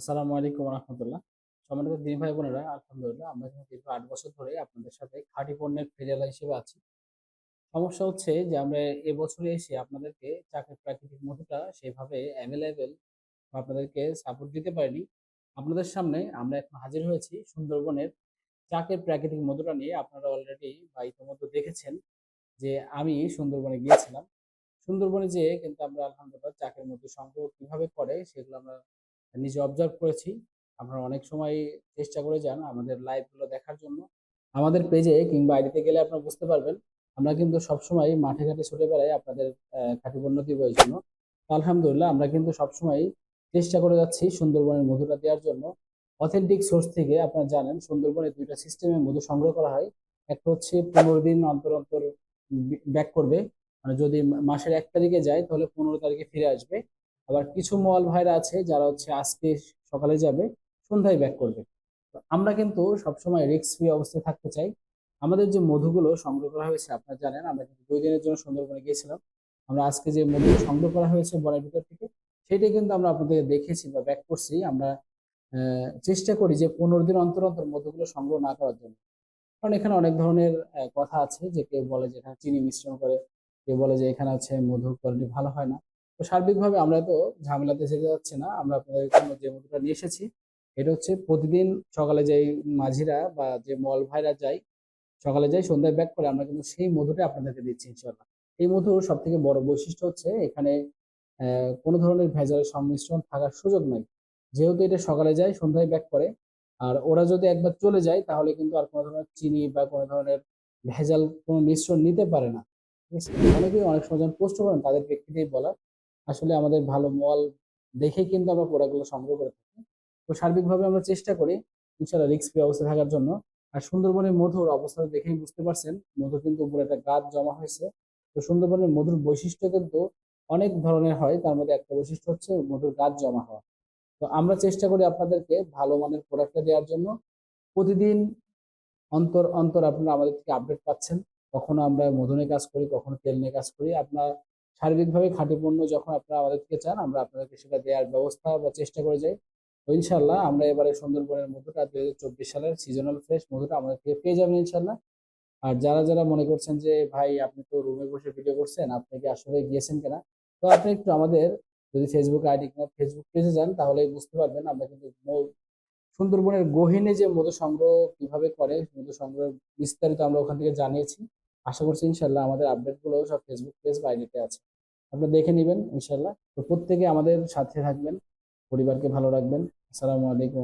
আসসালামু আলাইকুম রহমতুল্লাহ। সম্মানিত দিন ভাই বোনেরা, আলহামদুলিল্লাহ আমরা কিন্তু দীর্ঘ আট বছর ধরে আপনাদের সাথে খাঁটি পণ্যের ফেরিয়ালা হিসেবে আছি। সমস্যা হচ্ছে যে আমরা এবছরে এসে আপনাদেরকে চাকের প্রাকৃতিক মধুটা সেভাবে অ্যাভেলেবেল আপনাদেরকে সাপোর্ট দিতে পারিনি। আপনাদের সামনে আমরা এখন হাজির হয়েছি সুন্দরবনের চাকের প্রাকৃতিক মধুটা নিয়ে। আপনারা অলরেডি বা ইতিমধ্যে দেখেছেন যে আমি সুন্দরবনে গিয়েছিলাম। সুন্দরবনে যেয়ে কিন্তু আমরা আলহামদুলিল্লাহ চাকের মধু সংগ্রহ কীভাবে করে সেগুলো আমরা নিজে অবজার্ভ করেছি। আপনারা অনেক সময় চেষ্টা করে যান আমাদের লাইভগুলো দেখার জন্য। আমাদের পেজে কিংবা আইডিতে গেলে আপনারা বুঝতে পারবেন। আমরা কিন্তু সবসময় মাঠে ঘাটে ছুটে বেড়াই আপনাদের আহ, খাঁটি পণ্য দিব এই জন্য আলহামদুলিল্লাহ আমরা কিন্তু সবসময় চেষ্টা করে যাচ্ছি সুন্দরবনের মধুটা দেওয়ার জন্য। অথেন্টিক সোর্স থেকে আপনারা জানেন সুন্দরবনে দুইটা সিস্টেমে মধু সংগ্রহ করা হয়। একটা হচ্ছে পনেরো দিন অন্তর অন্তর ব্যাক করবে। মানে যদি মাসের এক তারিখে যায় তাহলে পনেরো তারিখে ফিরে আসবে। আবার কিছু মল ভাইরা আছে যারা হচ্ছে আজকে সকালে যাবে, সন্ধ্যায় ব্যাক করবে। আমরা কিন্তু সবসময় রিস্ক ফ্রি অবস্থায় থাকতে চাই। আমাদের যে মধুগুলো সংগ্রহ করা হয়েছে, আপনারা জানেন, আমরা কিন্তু দুই দিনের জন্য সুন্দরবনে গিয়েছিলাম। আমরা আজকে যে মধু সংগ্রহ করা হয়েছে বনের ভিতর থেকে সেটাই কিন্তু আমরা আপনাদেরকে দেখেছি বা ব্যাক করছি। আমরা চেষ্টা করি যে পনেরো দিন অন্তর অন্তর মধুগুলো সংগ্রহ না করার জন্য। কারণ এখানে অনেক ধরনের কথা আছে যে কেউ বলে যে এখানে চিনি মিশ্রণ করে, কেউ বলে যে এখানে হচ্ছে মধুর কোয়ালিটি ভালো হয় না। তো সার্বিকভাবে আমরা তো ঝামেলাতে যেতে যাচ্ছি না, আমরা আপনাদের জন্য যে মধুটা নিয়ে এসেছি, এটা হচ্ছে প্রতিদিন সকালে যাই মাঝিরা বা যে মল ভাইরা যায় সকালে যাই সন্ধ্যায় ব্যাক করে, আমরা কিন্তু সেই মধুটা আপনাদেরকে দিচ্ছি ইনশাল্লাহ এই মধুর সব থেকে বড় বৈশিষ্ট্য হচ্ছে এখানে কোনো ধরনের ভেজালের সংমিশ্রণ থাকার সুযোগ নাই। যেহেতু এটা সকালে যায় সন্ধ্যায় ব্যাক করে, আর ওরা যদি একবার চলে যায়, তাহলে কিন্তু আর কোনো ধরনের চিনি বা কোনো ধরনের ভেজাল কোনো মিশ্রণ নিতে পারে না। অনেকেই অনেক সময় যখন পোস্ট করেন, তাদের ব্যক্তিতেই বলা আসলে আমাদের ভালো মল দেখেই কিন্তু আমরা প্রোডাক্টগুলো সংগ্রহ করে থাকি। তো সার্বিকভাবে আমরা চেষ্টা করি ইনশাল্লাহ রিস্ক ফ্রি অবস্থায় থাকার জন্য। আর সুন্দরবনের মধুর অবস্থা দেখেই বুঝতে পারছেন, মধু কিন্তু উপরে একটা গাছ জমা হয়েছে। তো সুন্দরবনের মধুর বৈশিষ্ট্য কিন্তু অনেক ধরনের হয়, তার মধ্যে একটা বৈশিষ্ট্য হচ্ছে মধুর গাছ জমা হওয়া। তো আমরা চেষ্টা করি আপনাদেরকে ভালো মানের প্রোডাক্টটা দেওয়ার জন্য। প্রতিদিন অন্তর অন্তর আপনারা আমাদের থেকে আপডেট পাচ্ছেন। কখনো আমরা মধু নিয়ে কাজ করি, কখনো তেল নিয়ে কাজ করি। আপনার সার্বিকভাবে খাঁটি পণ্য যখন আপনারা আমাদের থেকে চান, আমরা আপনাদেরকে সেটা দেওয়ার ব্যবস্থা বা চেষ্টা করে যাই। তো ইনশাল্লাহ আমরা এবারে সুন্দরবনের মধুটা দুই হাজার চব্বিশ সালের সিজনাল ফ্রেশ মধুটা আমাদের থেকে পেয়ে যাবেন ইনশাল্লাহ আর যারা যারা মনে করছেন যে, ভাই, আপনি তো রুমে বসে ভিডিও করছেন, আপনি কি আসলে গিয়েছেন কিনা? তো আপনি একটু আমাদের যদি ফেসবুক আইডি কিংবা ফেসবুক পেজে যান তাহলে বুঝতে পারবেন আমরা কিন্তু সুন্দরবনের গহীনে যে মধু সংগ্রহ কীভাবে করে, মধু সংগ্রহ বিস্তারিত আমরা ওখান থেকে জানিয়েছি। আশা করছি ইনশাল্লাহ আমাদের আপডেটগুলো সব ফেসবুক পেজ বাইরেতে আছে। আপনারা দেখে নেবেন ইনশাল্লাহ তো প্রত্যেকে আমাদের সাথে থাকবেন, পরিবারকে ভালো রাখবেন। আসসালামু আলাইকুম